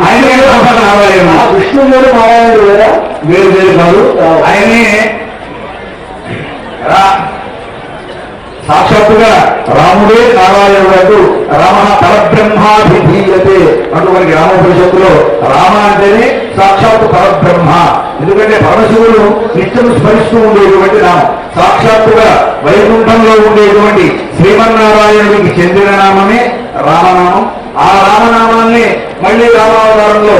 ఆయన రామ నారాయణ విష్ణు గారు నారాయణుడు కదా వేరు వేరు కాదు ఆయనే సాక్షాత్తుగా రాముడే నారాయణుడు రామ పరబ్రహ్మాభిధీయతే అంటూ మనకి రామోపనిషత్తులో రామ అంటేనే సాక్షాత్తు పరబ్రహ్మ ఎందుకంటే పరమశివుడు నిత్యం స్మరిస్తూ ఉండేటువంటి నామం సాక్షాత్తుగా వైకుంఠంలో ఉండేటువంటి శ్రీమన్నారాయణుడికి చెందిన నామమే రామనామం ఆ రామనామాన్ని మళ్ళీ రామావతారంలో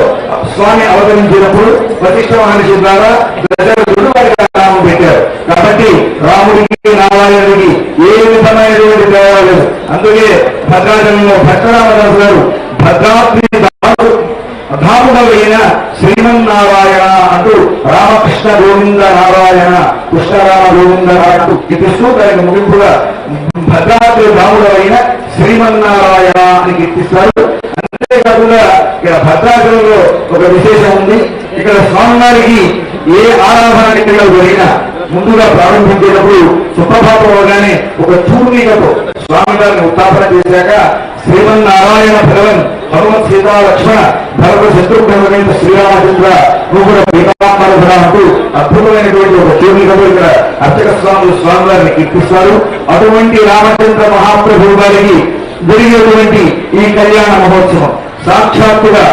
స్వామి అవతరించినప్పుడు ప్రతిష్ట మహర్షి ద్వారా దశరథుడు వారికి ఆ నామం పెట్టారు. కాబట్టి రాముడికి నారాయణుడికి ఏ విధమైనటువంటి తేడా లేదు. అందుకే భద్రాచలంలో భద్రరామదాసు గారు భద్రాద్రి ధాముడైన శ్రీమన్నారాయణ అంటూ రామకృష్ణ గోవింద నారాయణ కృష్ణరామ గోవింద అంటూ కీర్తిస్తూ దానికి ముగింపుగా భద్రాద్రి ధాముడైన శ్రీమన్నారాయణ అని కీర్తిస్తారు అంతేకాకుండా ఇక్కడ భద్రాచలంలో ఒక విశేషం ఉంది. ఇక్కడ స్వామివారికి ఏ ఆరాధన ఇక్కడ జరిగినా ముందుగా ప్రారంభించేటప్పుడు సుప్రభాతం అవగానే ఒక చూర్ణికతో స్వామివారిని ఉత్థాపన చేశాక శ్రీమన్నారాయణ భగవన్ హనుమత్ సీతా లక్ష్మణ భరత శత్రుఘ్న శ్రీరామచంద్ర నువ్వు కూడా పీతాంబర అద్భుతమైనటువంటి ఒక చూర్ణికతో ఇక్కడ అర్చక స్వాములు స్వామి వారిని కీర్తిస్తారు. అటువంటి రామచంద్ర మహాప్రభువు వారికి జరిగేటువంటి ఈ కళ్యాణ మహోత్సవం సాక్షాత్తుగా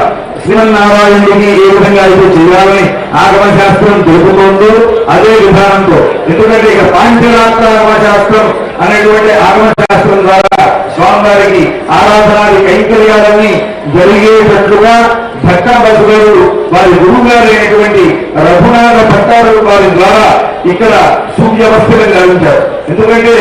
శ్రీమన్నారాయణుడికి ఏ విధంగా అయితే చేయాలని ఆగమశాస్త్రం తెలుపుతోందో అదే విధానంతో. ఎందుకంటే ఇక పాంచరాత్ర ఆగమశాస్త్రం అనేటువంటి ఆగమశాస్త్రం ద్వారా స్వామివారికి ఆరాధనాది కైంకర్యాలన్నీ జరిగేటట్లుగా భట్ట బసు వారి గురువు గారు అయినటువంటి రఘునాథ భట్టారు వారి ద్వారా ఇక్కడ సువ్యవస్థను గావించారు. ఎందుకంటే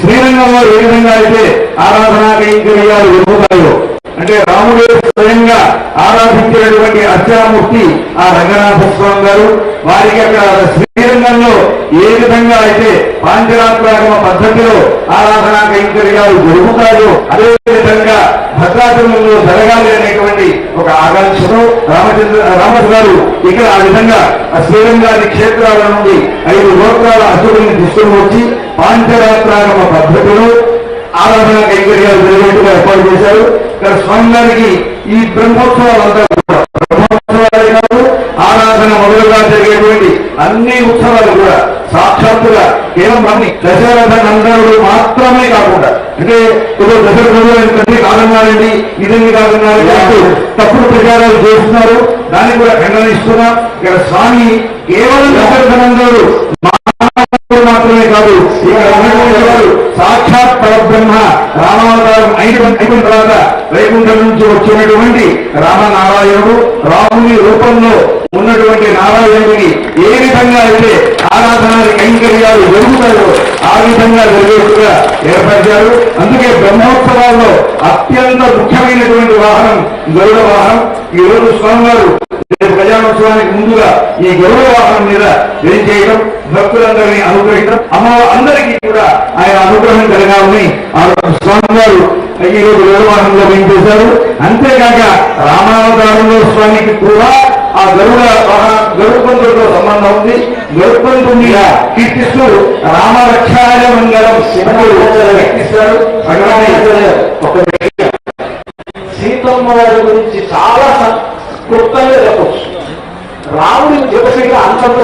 శ్రీరంగంలో ఏ విధంగా అయితే ఆరాధనా కైంకర్యాలు ఎదుగుతాయో అంటే రాముడే స్వయంగా ఆరాధించినటువంటి అర్చామూర్తి ఆ రంగనాథ స్వామి గారు వారికి అక్కడ శ్రీరంగంలో ఏ విధంగా అయితే పాంచరాత్రాగమ పద్ధతిలో ఆరాధనా కైంకర్యాలు జరుగుతాయో అదే విధంగా భద్రాచలంలో జరగాలి అనేటువంటి ఒక ఆకాంక్షతో రామచంద్ర రామచంద్ర గారు ఇక్కడ ఆ విధంగా ఆ క్షేత్రాల నుండి ఐదు గోత్రాల అసురుల్ని తీసుకుని వచ్చి పాంచరాత్రాగమ పద్ధతిలో ఆరాధన కైంకర్యాలు జరిగేట్టుగా ఏర్పాటు చేశారు. ఇక్కడ స్వామి గారికి ఈ బ్రహ్మోత్సవాలంతా బ్రహ్మోత్సవాలే కాదు ఆరాధన మొదలుగా జరిగేటువంటి అన్ని ఉత్సవాలు కూడా సాక్షాత్తుగా కేవలం అన్ని దశరథ నందనుడు మాత్రమే కాకుండా అంటే ఏదో దశరథుడు ఎందుకంటే కాదన్నారండి ఇదని కాదన్నారు అంటూ తప్పుడు ప్రచారాలు చేస్తున్నారు. దాన్ని కూడా ఖండనిస్తున్నాం. ఇక్కడ స్వామి కేవలం దశరథ నందనుడు మాత్రమే కాదు సాక్షాత్ పరబ్రహ్మ రామావతారం అయిపోయిన తర్వాత వైకుంఠం నుంచి వచ్చినటువంటి రామనారాయణుడు రాముని రూపంలో ఉన్నటువంటి నారాయణుడిని ఏ విధంగా అయితే ఆరాధనాది కైంకర్యాలు జరుగుతాయో ఆ విధంగా జరిగేట్టుగా ఏర్పరిచారు. అందుకే బ్రహ్మోత్సవాల్లో అత్యంత ముఖ్యమైనటువంటి వాహనం గరుడ వాహనం. ఈ రోజు స్వామివారు ప్రజానోత్సవానికి ముందుగా ఈ గరుడ వాహనం మీద ఏం చేయడం భక్తులందరినీ అనుగ్రహించడం అమ్మ అందరికీ కూడా ఆయన అనుగ్రహం కలగాలని ఆ స్వామి గారు ఈ రోజు గరుడ వాహనంలో వేయించేశారు అంతేకాక రామావతారంలో స్వామికి కూడా ఆ గరుడ వాహన సంబంధం ఉంది. గరుత్పంతుడిని కీర్తిస్తూ రామరక్షాయ మంగళం శివుడు కీర్తిస్తారు. ఒక సీతమ్మ వారి గురించి చాలా సం- చెప్పచ్చు. రాముడికి జపశీల అంతంత